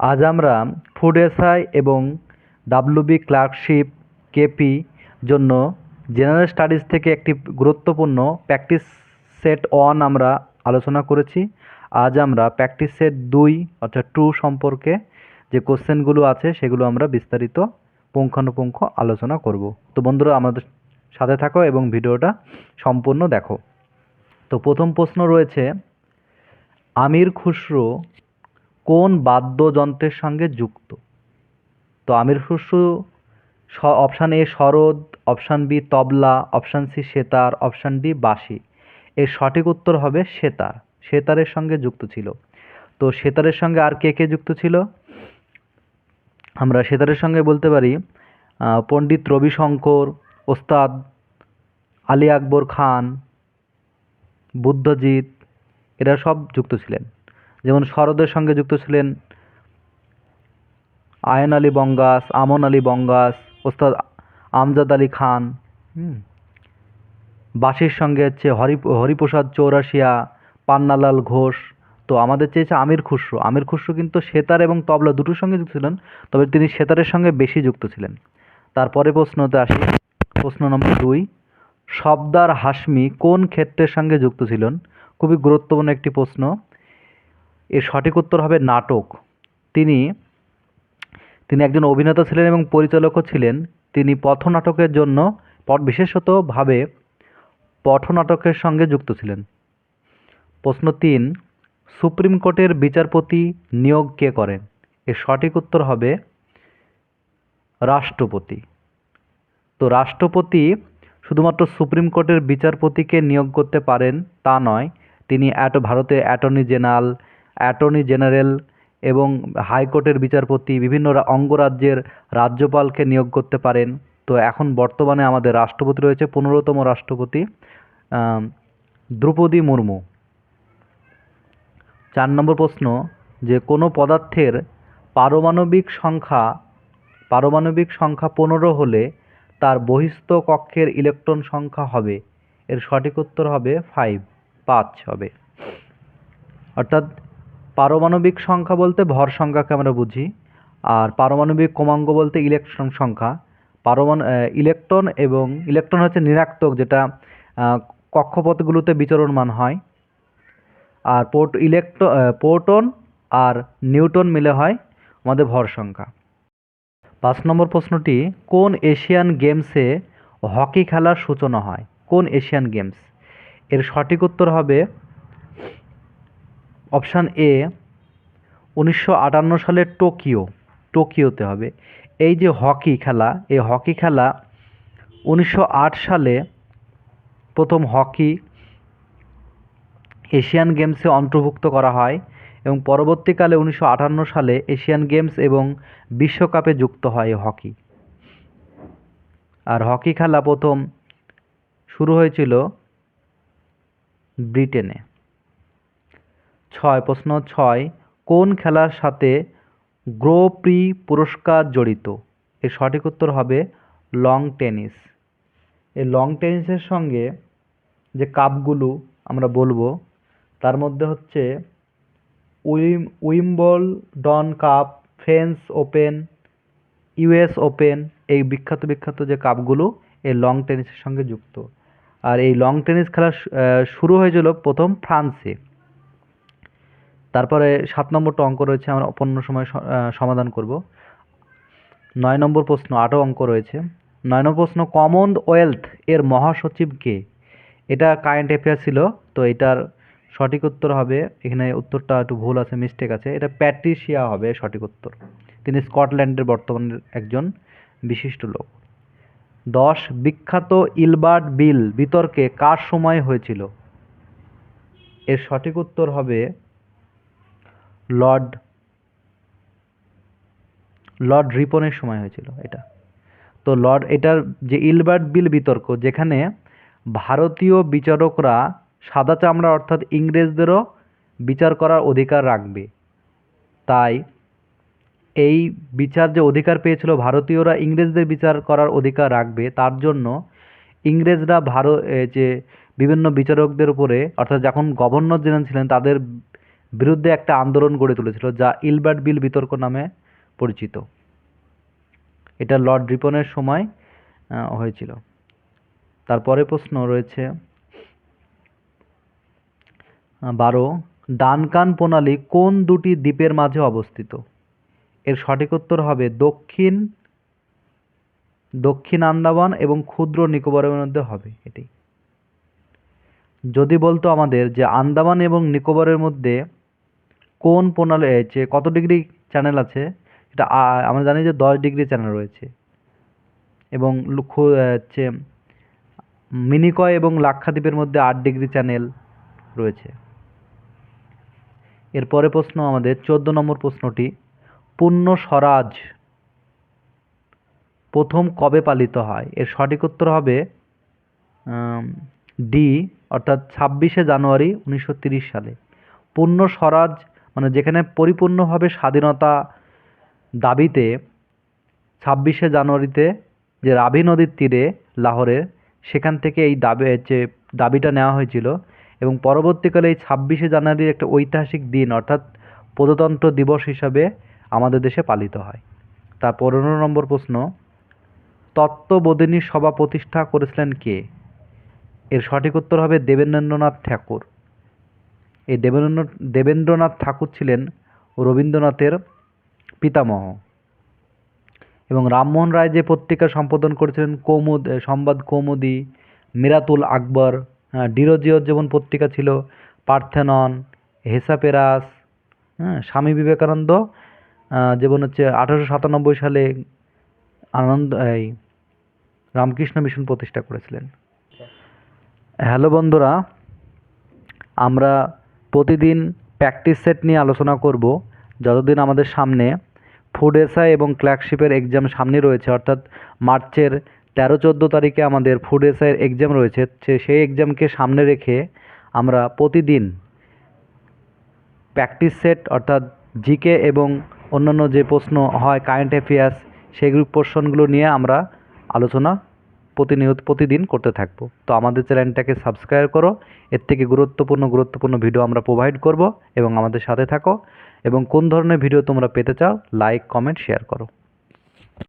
আজ আমরা food SI এবং ডাব্লিউবি ক্লার্কশিপ কেপি জন্য জেনারেল স্টাডিজ থেকে একটি গুরুত্বপূর্ণ প্র্যাকটিস সেট ওয়ান আমরা আলোচনা করেছি। আজ আমরা প্র্যাকটিস সেট দুই অর্থাৎ টু সম্পর্কে যে কোশ্চেনগুলো আছে সেগুলো আমরা বিস্তারিত পুঙ্খানুপুঙ্খ আলোচনা করব। তো বন্ধুরা, আমাদের সাথে থাকো এবং ভিডিওটা সম্পূর্ণ দেখো। তো প্রথম প্রশ্ন রয়েছে, আমির খুসরো কোন বাদ্যযন্ত্রের সঙ্গে যুক্ত? তো Amir Khusro option A sarod option B tabla option C sitar option D বাঁশি। এর সঠিক উত্তর হবে সেতার। সেতারের সঙ্গে যুক্ত ছিল। তো সেতারের সঙ্গে আর কে কে যুক্ত ছিল? আমরা সেতারের সঙ্গে বলতে পারি পণ্ডিত রবিশঙ্কর, ওস্তাদ আলী আকবর খান, বুদ্ধজিৎ, এরা সব যুক্ত ছিলেন। যেমন শরদের সঙ্গে যুক্ত ছিলেন আয়ন আলী বঙ্গাস আমন আলী বঙ্গাস ওস্তাদ আমজাদ আলী খান। বাঁশির সঙ্গে হচ্ছে হরি হরিপ্রসাদ চৌরাশিয়া পান্নালাল ঘোষ। তো আমাদের চেয়েছে আমির খুসরো। আমির খুসরো কিন্তু সেতার এবং তবলা দুটোর সঙ্গে যুক্ত ছিলেন তবে তিনি সেতারের সঙ্গে বেশি যুক্ত ছিলেন। তারপরে প্রশ্নতে আসি প্রশ্ন নম্বর দুই শব্দার হাসমি কোন ক্ষেত্রের সঙ্গে যুক্ত ছিলেন? খুবই গুরুত্বপূর্ণ একটি প্রশ্ন। এর সঠিক উত্তর হবে নাটক। তিনি তিনি একজন অভিনেতা ছিলেন এবং পরিচালকও ছিলেন। তিনি পথনাটকের জন্য বিশেষতভাবে পথনাটকের সঙ্গে যুক্ত ছিলেন। প্রশ্ন তিন, সুপ্রিম কোর্টের বিচারপতি নিয়োগ কে করেন? এর সঠিক উত্তর হবে রাষ্ট্রপতি। তো রাষ্ট্রপতি শুধুমাত্র সুপ্রিম কোর্টের বিচারপতিকে নিয়োগ করতে পারেন তা নয়, তিনি ভারতের অ্যাটর্নি জেনারেল অ্যাটর্নি জেনারেল এবং হাইকোর্টের বিচারপতি বিভিন্ন অঙ্গরাজ্যের রাজ্যপালকে নিয়োগ করতে পারেন। তো এখন বর্তমানে আমাদের রাষ্ট্রপতি রয়েছে পনেরোতম রাষ্ট্রপতি দ্রৌপদী মুর্মু। চার নম্বর প্রশ্ন, যে কোনো পদার্থের পারমাণবিক সংখ্যা পারমাণবিক সংখ্যা পনেরো হলে তার বহিস্থ কক্ষের ইলেকট্রন সংখ্যা হবে। এর সঠিক উত্তর হবে ফাইভ পাঁচ হবে। অর্থাৎ পারমাণবিক সংখ্যা বলতে ভর সংখ্যাকে আমরা বুঝি, আর পারমাণবিক ক্রমাঙ্ক বলতে ইলেকট্রন সংখ্যা। পারমাণু ইলেকট্রন এবং ইলেকট্রন হচ্ছে ঋণাত্মক, যেটা কক্ষপথগুলোতে বিচরণমান হয়। আর পোর্ট ইলেকট্রো প্রোটন আর নিউটন মিলে হয় আমাদের ভর সংখ্যা। পাঁচ নম্বর প্রশ্নটি, কোন এশিয়ান গেমসে হকি খেলার সূচনা হয়? কোন এশিয়ান গেমস? এর সঠিক উত্তর হবে অপশান এ, উনিশশো আটান্ন সালের টোকিও, টোকিওতে হবে। এই যে হকি খেলা, এই হকি খেলা উনিশশো আট সালে প্রথম হকি এশিয়ান গেমসে অন্তর্ভুক্ত করা হয় এবং পরবর্তীকালে উনিশশো আটান্ন সালে এশিয়ান গেমস এবং বিশ্বকাপে যুক্ত হয় এই হকি। আর হকি খেলা প্রথম শুরু হয়েছিল ব্রিটেনে। ছয়, প্রশ্ন ছয়, কোন খেলার সাথে গ্রো প্রি পুরস্কার জড়িত? এর সঠিক উত্তর হবে লং টেনিস। এই লং টেনিসের সঙ্গে যে কাপগুলো আমরা বলব, তার মধ্যে হচ্ছে Wim, Wimbledon cup, French open, US open, এই বিখ্যাত বিখ্যাত যে কাপগুলো এই লং টেনিসের সঙ্গে যুক্ত। আর এই লং টেনিস খেলা শুরু হয়েছিল প্রথম ফ্রান্সে। তারপরে সাত নম্বরটা অঙ্ক রয়েছে, আমরা অন্য সময় সমাধান করব। নয় নম্বর প্রশ্ন, আটও অঙ্ক রয়েছে। নয় নম্বর প্রশ্ন কমনওয়েলথ এর মহাসচিব কে? এটা কারেন্ট অ্যাফেয়ার ছিল, তো এটার সঠিক উত্তর হবে, এখানে উত্তরটা একটু ভুল আছে মিস্টেক আছে। এটা প্যাট্রিশিয়া হবে সঠিক উত্তর। তিনি স্কটল্যান্ডের বর্তমানের একজন বিশিষ্ট লোক। দশ, বিখ্যাত ইলবার্ট বিল, বিতর্কে কার সময় হয়েছিল? এর সঠিক উত্তর হবে লর্ড লর্ড রিপনের সময় হয়েছিল এটা। তো লর্ড, এটার যে ইলবার্ট বিল বিতর্ক, যেখানে ভারতীয় বিচারকরা সাদা চামড়া অর্থাৎ ইংরেজদেরও বিচার করার অধিকার রাখবে। তাই এই বিচার যে অধিকার পেয়েছিল, ভারতীয়রা ইংরেজদের বিচার করার অধিকার রাখবে, তার জন্য ইংরেজরা ভারত যে বিভিন্ন বিচারকদের উপরে, অর্থাৎ যখন গভর্নর জেনারেল ছিলেন, তাদের বিরুদ্ধে একটা আন্দোলন গড়ে তুলেছিল যা ইলবার্ট বিল বিতর্ক নামে পরিচিত। এটা লর্ড রিপনের সময় হয়েছিল। তারপরে প্রশ্ন রয়েছে বারো, ডানকান প্রণালী কোন দুটি দ্বীপের মাঝে অবস্থিত? এর সঠিক উত্তর হবে দক্ষিণ দক্ষিণ আন্দামান এবং ক্ষুদ্র নিকোবরের মধ্যে হবে এটি। যদি বলতো আমাদের যে আন্দামান এবং নিকোবরের মধ্যে কোন প্রণালী যে কত ডিগ্রি চ্যানেল আছে এটা আমরা জানি যে দশ ডিগ্রি চ্যানেল রয়েছে। এবং লুক্ষু আহ, হচ্ছে মিনিকয় এবং লাক্ষাদ্বীপের মধ্যে আট ডিগ্রি চ্যানেল রয়েছে। এরপরে প্রশ্ন আমাদের চোদ্দ নম্বর প্রশ্নটি পূর্ণ স্বরাজ প্রথম কবে পালিত হয়? এর সঠিক উত্তর হবে ডি অর্থাৎ ছাব্বিশে জানুয়ারি উনিশশো সালে। পূর্ণ স্বরাজ মানে যেখানে পরিপূর্ণভাবে স্বাধীনতা দাবিতে ছাব্বিশে জানুয়ারিতে যে রাভি নদীর তীরে লাহোরের, সেখান থেকে এই দাবি, যে দাবিটা নেওয়া হয়েছিল এবং পরবর্তীকালে এই ছাব্বিশে জানুয়ারির একটা ঐতিহাসিক দিন, অর্থাৎ প্রজাতন্ত্র দিবস হিসাবে আমাদের দেশে পালিত হয়। তার পনেরো নম্বর প্রশ্ন তত্ত্ববোধিনী সভা প্রতিষ্ঠা করেছিলেন কে? এর সঠিক উত্তর হবে দেবেন্দ্রনাথ ঠাকুর। এই দেবেন্দ্র, দেবেন্দ্রনাথ ঠাকুর ছিলেন রবীন্দ্রনাথের পিতামহ। এবং রামমোহন রায় যে পত্রিকা সম্পাদন করেছিলেন, কৌমুদ সংবাদ কৌমুদি, মিরাতুল আকবর ডিরোজিওর যেমন পত্রিকা ছিল, পার্থেনন হেসাপেরাস হ্যাঁ স্বামী বিবেকানন্দ যেমন হচ্ছে আঠারোশো সাতানব্বই সালে আনন্দ, এই রামকৃষ্ণ মিশন প্রতিষ্ঠা করেছিলেন। হ্যালো বন্ধুরা, আমরা প্রতিদিন প্র্যাকটিস সেট নিয়ে আলোচনা করব। যতদিন আমাদের সামনে ফুড এসআই এবং ক্লার্কশিপের এক্সাম সামনে রয়েছে, অর্থাৎ মার্চের তেরো চোদ্দ তারিখে আমাদের ফুড এসআইয়ের এক্সাম রয়েছে সেই এক্সামকে সামনে রেখে আমরা প্রতিদিন প্র্যাকটিস সেট অর্থাৎ জিকে এবং অন্যান্য যে প্রশ্ন হয় কারেন্ট অ্যাফেয়ার্স সেইগুলো প্রশ্নগুলো নিয়ে আমরা আলোচনা প্রতিনিয়ত প্রতিদিন করতে থাকব। তো আমাদের চ্যানেলটাকে সাবস্ক্রাইব করো। এর থেকে গুরুত্বপূর্ণ গুরুত্বপূর্ণ ভিডিও আমরা প্রোভাইড করব এবং আমাদের সাথে থাকো। এবং কোন ধরনের ভিডিও তোমরা পেতে চাও লাইক কমেন্ট শেয়ার করো।